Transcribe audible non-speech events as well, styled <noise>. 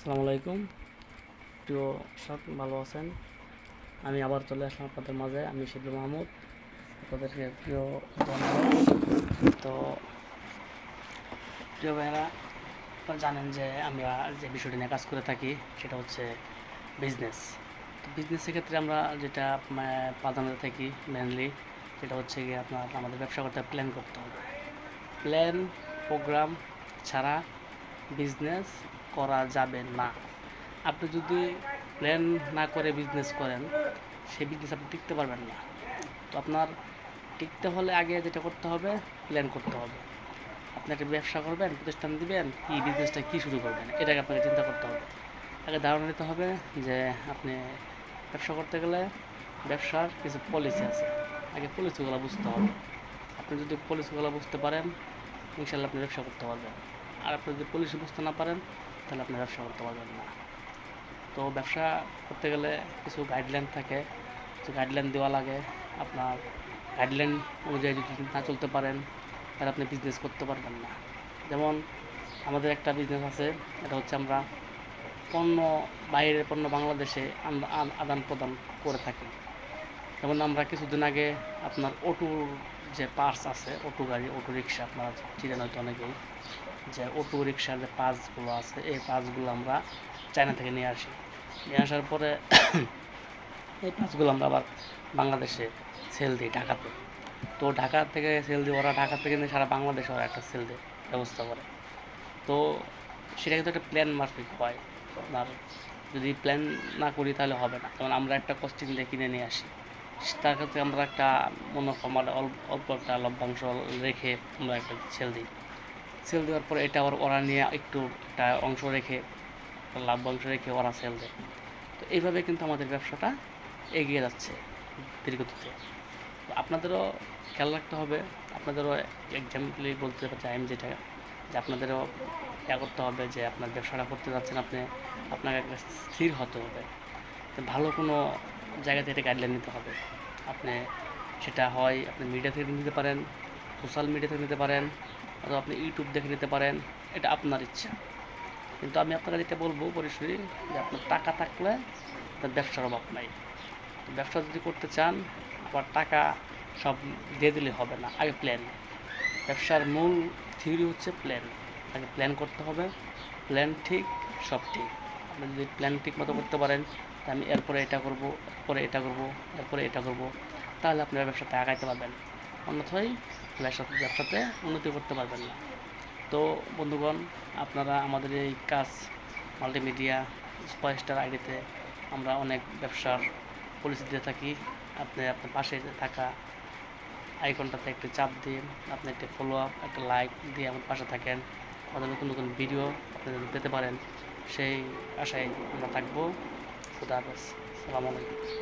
আসসালামু আলাইকুম। প্রিয় সব ভালো আছেন? আমি আবার চলে আসলাম আপনাদের মাঝে। আমি শিবলু মাহমুদ, আপনাদেরকে প্রিয় তো, প্রিয় ভাইয়েরা জানেন যে আমরা যে বিষয়টি নিয়ে কাজ করে থাকি, সেটা হচ্ছে বিজনেস তো বিজনেসের ক্ষেত্রে আমরা যেটা প্রাধান্য থাকি মেনলি সেটা হচ্ছে গিয়ে আপনার আমাদের ব্যবসা করতে প্ল্যান করতে হবে। প্ল্যান প্রোগ্রাম ছাড়া বিজনেস করা যাবে না। আপনি যদি প্ল্যান না করে বিজনেস করেন, সেই বিজনেস আপনি টিকতে পারবেন না। তো আপনার টিকতে হলে আগে যেটা করতে হবে প্ল্যান করতে হবে। আপনি একটা ব্যবসা করবেন, প্রতিষ্ঠান দিবেন কি বিজনেসটা কী শুরু করবেন? এটাকে আপনাকে চিন্তা করতে হবে। আগে ধারণা নিতে হবে যে আপনি ব্যবসা করতে গেলে ব্যবসার কিছু পলিসি আছে। আগে পলিসিগুলো বুঝতে হবে। আপনি যদি পলিসিগুলো বুঝতে পারেন ইনশাল্লাহ আপনি ব্যবসা করতে পারবেন। আর আপনি যদি পলিসি বুঝতে না পারেন তাহলে আপনি ব্যবসা করতে পারবেন না। তো ব্যবসা করতে গেলে কিছু গাইডলাইন থাকে। কিছু গাইডলাইন দেওয়া লাগে আপনার। গাইডলাইন অনুযায়ী যদি না চলতে পারেন, তাহলে আপনি বিজনেস করতে পারবেন না। যেমন আমাদের একটা বিজনেস আছে, এটা হচ্ছে আমরা পণ্য, বাইরের পণ্য বাংলাদেশে আদান প্রদান করে থাকি। যেমন আমরা কিছুদিন আগে আপনার অটোর যে পার্টস আছে অটো গাড়ি অটো রিক্সা আপনারা চিনেন হয়তো অনেকেই, যে অটো রিক্সার যে পার্টসগুলো আছে, এই পার্টসগুলো আমরা চায়না থেকে নিয়ে আসি। নিয়ে আসার পরে <coughs> এই পার্টসগুলো আমরা আবার বাংলাদেশে সেল দিই ঢাকাতে। তো ঢাকা থেকে সেল দিই ওরা ঢাকা থেকে সারা বাংলাদেশে ওরা একটা সেল দেয়, ব্যবস্থা করে। তো সেটা কিন্তু একটা প্ল্যান মাফিক হয়। আপনার যদি প্ল্যান না করি তাহলে হবে না। কারণ আমরা একটা কস্টিং দিয়ে কিনে নিয়ে আসি। তার ক্ষেত্রে আমরা একটা মুনাফা মানে অল্প একটা লভ্যাংশ রেখে আমরা একটা সেল দিই। সেল দেওয়ার পরে এটা আবার ওরা নিয়ে একটু একটা অংশ রেখে লাভ্যাংশ রেখে ওরা সেল দেয়। তো এইভাবে কিন্তু আমাদের ব্যবসাটা এগিয়ে যাচ্ছে দীর্ঘতিতে আপনাদেরও খেয়াল রাখতে হবে, আপনাদেরও এক্সাম্পলি বলতে চাই আমি যেটা, যে আপনাদেরও ইয়া করতে হবে যে আপনার ব্যবসাটা করতে যাচ্ছেন আপনি, আপনাকে একটা স্থির হতে হবে। তো ভালো কোনো জায়গা থেকে গাইডলাইন নিতে হবে। আপনি সেটা হয় আপনি মিডিয়া থেকে নিতে পারেন সোশ্যাল মিডিয়া থেকে নিতে পারেন, অথবা আপনি ইউটিউব দেখে নিতে পারেন, এটা আপনার ইচ্ছা। কিন্তু আমি আপনাকে যেটা বলব পরিসরি যে আপনার টাকা থাকলে তার ব্যবসার অভাব নাই। ব্যবসা যদি করতে চান আবার টাকা সব দিয়ে দিলে হবে না, আগে প্ল্যান ব্যবসার মূল থিওরি হচ্ছে প্ল্যান আগে প্ল্যান করতে হবে প্ল্যান ঠিক, সব ঠিক। আপনি যদি প্ল্যান ঠিক মতো করতে পারেন আমি এরপরে এটা করব, এরপরে এটা করব, এরপরে এটা করব। তাহলে আপনার ব্যবসাতে আগাইতে পারবেন। অন্যথায় ব্যবসা ব্যবসাতে উন্নতি করতে পারবেন না। তো বন্ধুগণ, আপনারা আমাদের এই কাজ মাল্টিমিডিয়া স্টার আইডিতে আমরা অনেক ব্যবসার পলিসি দিয়ে থাকি। আপনি আপনার পাশে থাকা আইকনটাতে একটু চাপ দিয়ে আপনি একটা ফলো আপ একটা লাইক দিয়ে আমার পাশে থাকেন। আমাদের নতুন নতুন ভিডিও আপনি পেতে পারেন, সেই আশায় আমরা থাকব। Kudabas. Salam alaikum.